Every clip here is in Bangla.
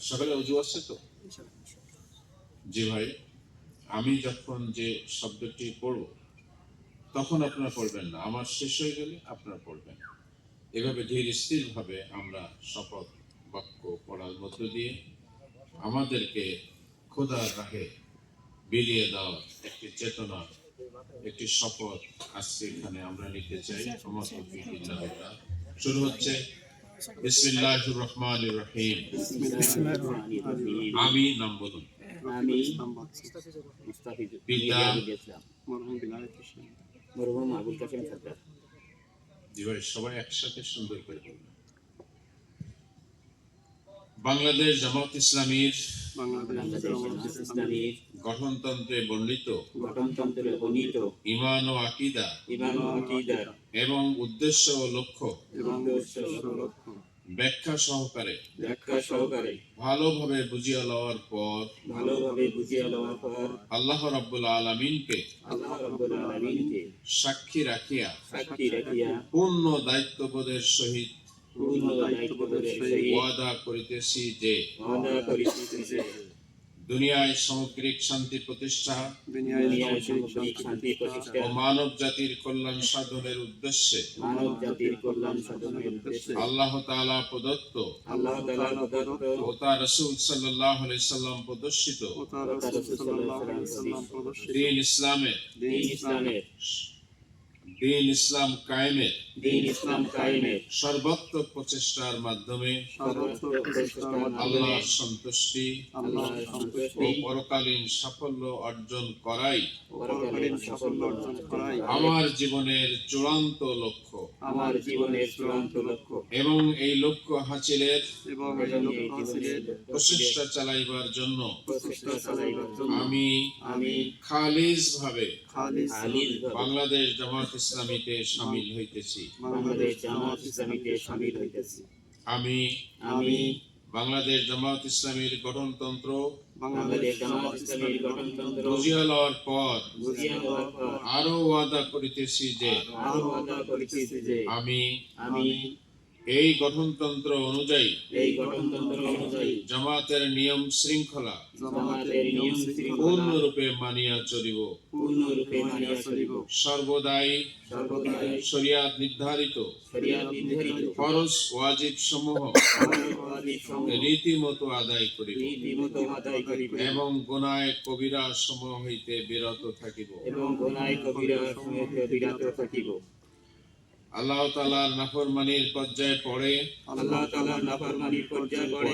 সকালে অজু আছে তো? জি ভাই, আমি যখন যে শব্দটি পড়ব, তখন আপনারা পড়বেন না। আমার শেষ হয়ে গেলে আপনারা পড়বেন। এভাবে ধীর স্থির ভাবে আমরা শপথ বাক্য পড়ার মধ্য দিয়ে আমাদেরকে খোদার রাহে বিলিয়ে দেওয়ার একটি চেতনা একটি শপথ আজকে এখানে আমরা নিতে চাই। বিল্লাহ। শুরু হচ্ছে বিসমিল্লাহির রহমানির রহিম আমি নাম বলুন আমি পিতা মরহুম আবুল কাসেম সরকার জি সবাই একসাথে সুন্দর করে বাংলাদেশ জামাত ইসলামীর বাংলাদেশ গঠনতন্ত্রে বর্ণিত গঠনতন্ত্রে বর্ণিত ইমান ও আকিদা ইমান ও আকীদা এবং উদ্দেশ্য ও লক্ষ্য এবং উদ্দেশ্য ব্যাখ্যা সহকারে ব্যাখ্যা সহকারে ভালোভাবে বুঝিয়ে লওয়ার পর ভালোভাবে বুঝিয়ে লওয়ার পর আল্লাহ রাব্বুল আলামিনকে আল্লাহ রাব্বুল আলামিনকে সাক্ষী রাখিয়া সাক্ষী রাখিয়া পূর্ণ দায়িত্ববোধের সহিত পূর্ণ দায়িত্ববোধের সহিত ওয়াদা করিতেছি যে ওয়াদা করিতেছি যে দুনিয়ায় সামগ্রিক শান্তি প্রতিষ্ঠা ও মানব জাতির কল্যাণ সাধনের উদ্দেশ্যে মানব জাতির কল্যাণ সাধনের উদ্দেশ্যে আল্লাহ তাআলা প্রদত্ত ও তার রাসূল সাল্লাল্লাহু আলাইহি সাল্লাম প্রদর্শিত দিন ইসলামের দিন ইসলাম কায়েমের দিন ইসলাম কায়েমের সর্বাত্মক প্রচেষ্টার মাধ্যমে আল্লাহর সন্তুষ্টি ও পরকালীন সাফল্য অর্জন করাই পরকালীন সাফল্য অর্জন করাই আমার জীবনের চূড়ান্ত লক্ষ্য। আমার জীবনের চূড়ান্ত লক্ষ্য। এবং এই লক্ষ্য হাসিলের এবং এই লক্ষ্য হাসিলের প্রচেষ্টা চালাইবার জন্য। প্রচেষ্টা চালাইবার জন্য। আমি আমি খালিজ ভাবে খালিজ বাংলাদেশ জামাত ইসলামীতে শামিল হইতেছি। বাংলাদেশ জামাত ইসলামীতে শামিল হইতেছি। আমি আমি বাংলাদেশ জামাত ইসলামীর গঠনতন্ত্র বাংলাদেশ জামাত ইসলামীর গঠনতন্ত্র বুঝিয়া লওয়ার পর বুঝিয়া লওয়ার পর আরও ওয়াদা করিতেছি যে আরও ওয়াদা করিতেছি যে আমি আমি এই গঠনতন্ত্র অনুযায়ী এই গঠনতন্ত্র অনুযায়ী জামাতের নিয়ম শৃঙ্খলা জামাতের নিয়ম শৃঙ্খলা পূর্ণরূপে মানিয়া চলিব। পূর্ণরূপে মানিয়া চলিব। সর্বদাই সর্বদাই শরিয়াত নির্ধারিত। শরিয়াত নির্ধারিত। ফরজ ওয়াজিব সমূহ রীতিমতো আদায় করিব। রীতিমতো আদায় করিব। এবং গুনায় কবিরা সমূহ হইতে বিরত থাকিব। এবং গোনায় কবিরা সমূহ বিরত থাকিব। আল্লাহ তাআলার নাফরমানির পর্যায়ে পড়ে। আল্লাহ তাআলার নাফরমানির পর্যায়ে পড়ে।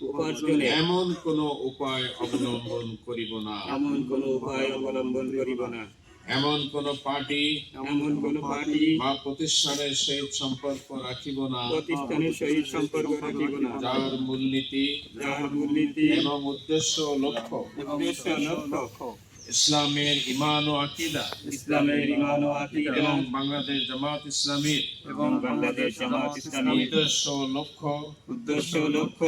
উপার্জনে। এমন কোন উপায় অবলম্বন করিব না। এমন কোন উপায় অবলম্বন করিব না। এমন কোন পার্টি এমন কোন পার্টি বা প্রতিষ্ঠানের সহিত সম্পর্ক রাখিব না। প্রতিষ্ঠানের সহিত সম্পর্ক রাখিব না। যার মূলনীতি যার মূলনীতি এবং উদ্দেশ্য লক্ষ্য। উদ্দেশ্য লক্ষ্য। ইসলামের ইমান ও আকিদা। ইসলামের ইমান ও আকীদা। এবং বাংলাদেশ জামাত ইসলামীর। এবং বাংলাদেশ জামাত ইসলামীর। উদ্দেশ্য লক্ষ্য। উদ্দেশ্য লক্ষ্য।